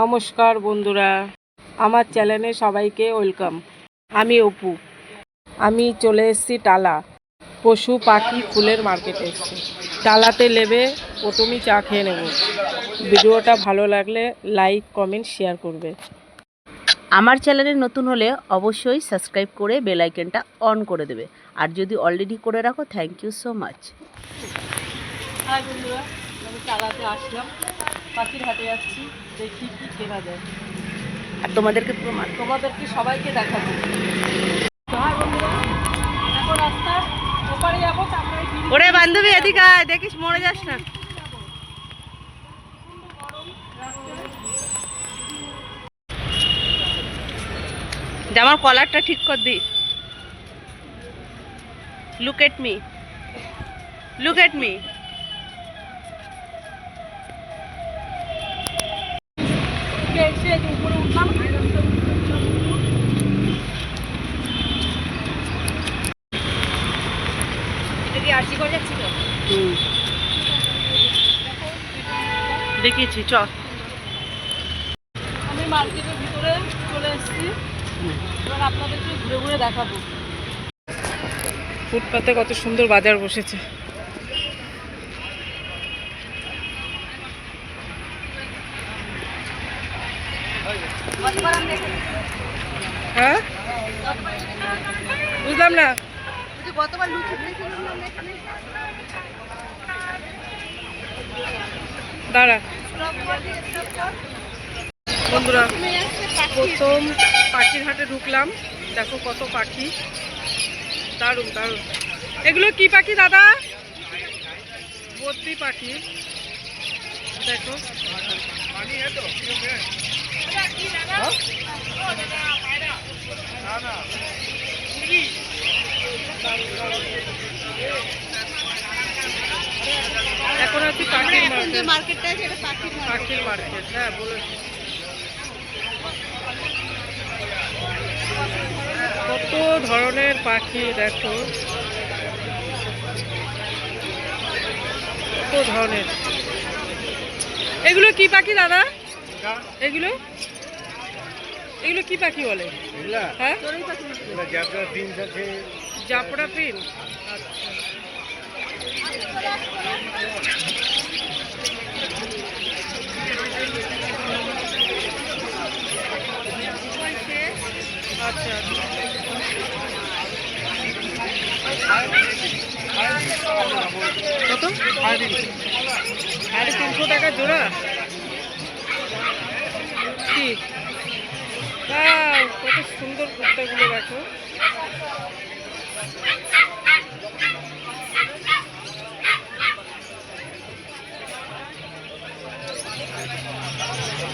নমস্কার বন্ধুরা, আমার চ্যানেলে সবাইকে ওয়েলকাম। আমি অপু। আমি চলে এসেছি টালা পশু, পাখি, ফুলের মার্কেটে এসেছি। টালাতে নেবে, প্রথমেই চা খেয়ে নেব। ভিডিওটা ভালো লাগলে লাইক কমেন্ট শেয়ার করবে। আমার চ্যানেলে নতুন হলে অবশ্যই সাবস্ক্রাইব করে বেল আইকনটা অন করে দেবে। আর যদি অলরেডি করে রাখো thank you so much hi বন্ধুরা, আমি টালাতে আসলাম। পাখির হাটে যাচ্ছি দেখি কি কেনা যায়। আর তোমাদেরকে তোমাদেরকে সবাইকে দেখাবো। ওরে বান্ধবী এদিকে দেখিস মরে যাস না। জামার কলারটা ঠিক কর দি। Look at me look at me দেখিয়েছি চ। আমি মার্কেটের ভিতরে চলে এসেছি। এবার আপনাদেরকে ঘুরে ঘুরে দেখাবো। ফুটপাতে কত সুন্দর বাজার বসেছে। হ্যাঁ? বুঝলাম না। দাঁড়া। বন্ধুরা, প্রথম পাখির হাটে ঢুকলাম। দেখো কত পাখি। দারুণ দারুণ। এগুলো কি পাখি, দাদা? বদ্রি পাখি। দেখো। এখন আছি পাখির মার্কেট পাখির মার্কেট হ্যাঁ বলেছি কত ধরনের পাখি দেখো? কত ধরনের? এগুলো কি পাখি দাদা? এগুলো? এগুলো কি পাখি বলে? হ্যাঁ? জাপড়া পিন আচ্ছা আচ্ছা। কত? সাড়ে তিনশো টাকা জোড়া। কি? কত সুন্দর কুর্তাগুলো দেখো।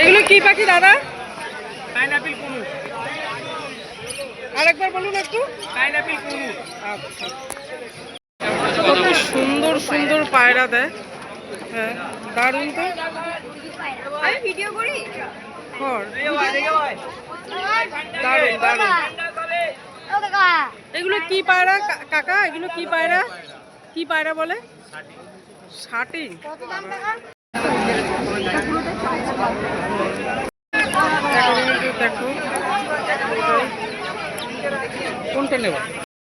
এগুলো কি পাখি দাদা? পাইনাপেল কুনু আরেকবার বলুন একটু। পাইনাপেল কুনু আচ্ছা। কত সুন্দর সুন্দর পায়রা দেয়। হ্যাঁ দারুণ তো। আমি ভিডিও করি? কর দারুণ দারুণ। এগুলো কি পায়রা কাকা? এগুলো কি পায়রা? কি পায়রা বলে? ষাটি দেখো, কোনটা নেব?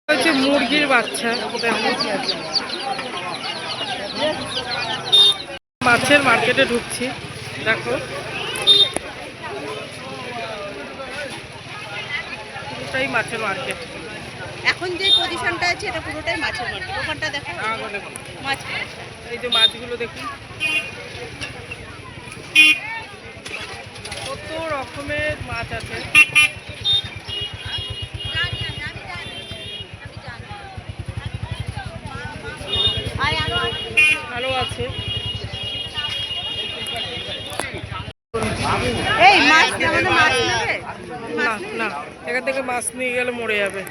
হচ্ছে মুরগির বাচ্চা। মাছের মার্কেটে ঢুকছি। দেখো। মাছের মার্কেট। এখন যে পজিশনটা আছে এটা পুরোটাই মাছের মার্কেট ওখানটা দেখো হ্যাঁ, মাছ। এই যে মাছগুলো দেখুন কত রকমের মাছ আছে। ভালো আছে। এই মাছ আমাদের মাছ না এখান থেকে মাছ নিয়ে গেলে মরে যাবে।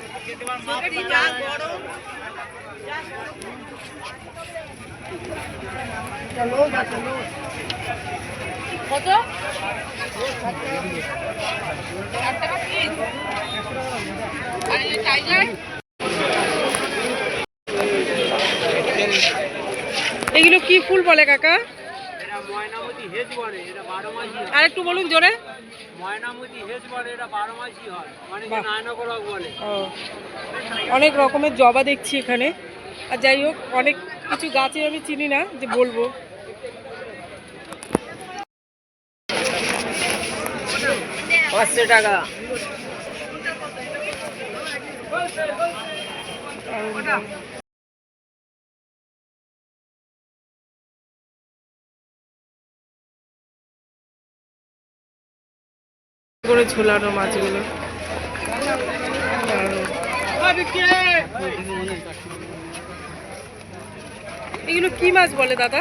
এগুলো কি ফুল বলে কাকা? ময়নামতি হেজ বলে এটা বারো মাসি আর একটু বলুন জোরে। ময়নামতি হেজ বলে এটা বারো মাসি হয়। মানে বাহ। নায়নগরক বলে। অনেক রকমের জবা দেখছি এখানে। আর যাই হোক অনেক কিছু গাছে আমি চিনি না যে বলব। পাঁচশো টাকা। করে ঝোলানো মাছগুলো। এগুলো কি মাছ বলে দাদা?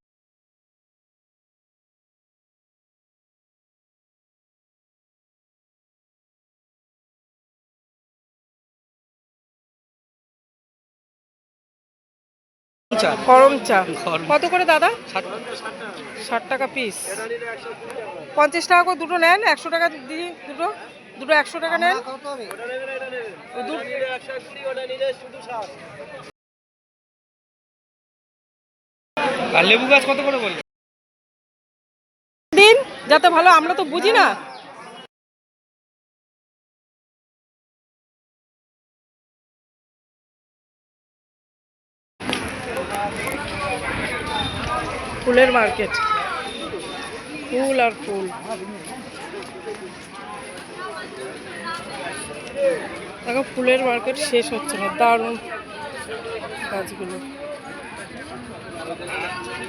ভাঙে গরম চা। কত করে দাদা? ষাট টাকা। পিস পঞ্চাশ টাকা করে দুটো নেন একশো টাকা দিই দুটো। দুটো একশো টাকা নেন। আর লেবু গাছ কত করে বলে দিন যাতে ভালো আমরা তো বুঝি না। ফুলের মার্কেট। ফুল আর ফুল। দেখো ফুলের মার্কেট শেষ হচ্ছে না দারুণ। গাছগুলো।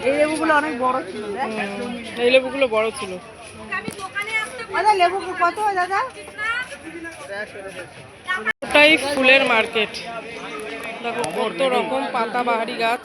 এই লেবুগুলো অনেক বড় ছিল এই লেবুগুলো বড় ছিল। দাদা লেবু কত দাদা? ওটাই ফুলের মার্কেট। দেখো কত রকম পাতাবাহারি গাছ।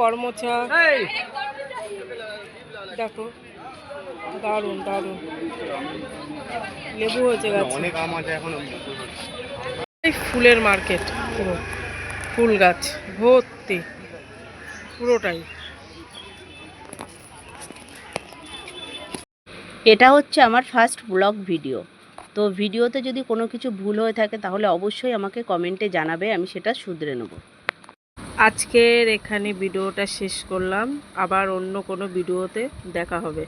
কর্মচা দেখো দারুণ দারুণ। লেবু হয়েছে গাছ। অনেক আম আছে এখন। ফুলের মার্কেট পুরো। ফুল গাছ ভর্তি। পুরোটাই। এটা হচ্ছে আমার ফার্স্ট ব্লগ ভিডিও তো ভিডিওতে যদি কোনো কিছু ভুল হয়ে থাকে তাহলে অবশ্যই আমাকে কমেন্টে জানাবে আমি সেটা শুধরে নেব। আজকের এখানে ভিডিওটা শেষ করলাম। আবার অন্য কোনো ভিডিওতে দেখা হবে।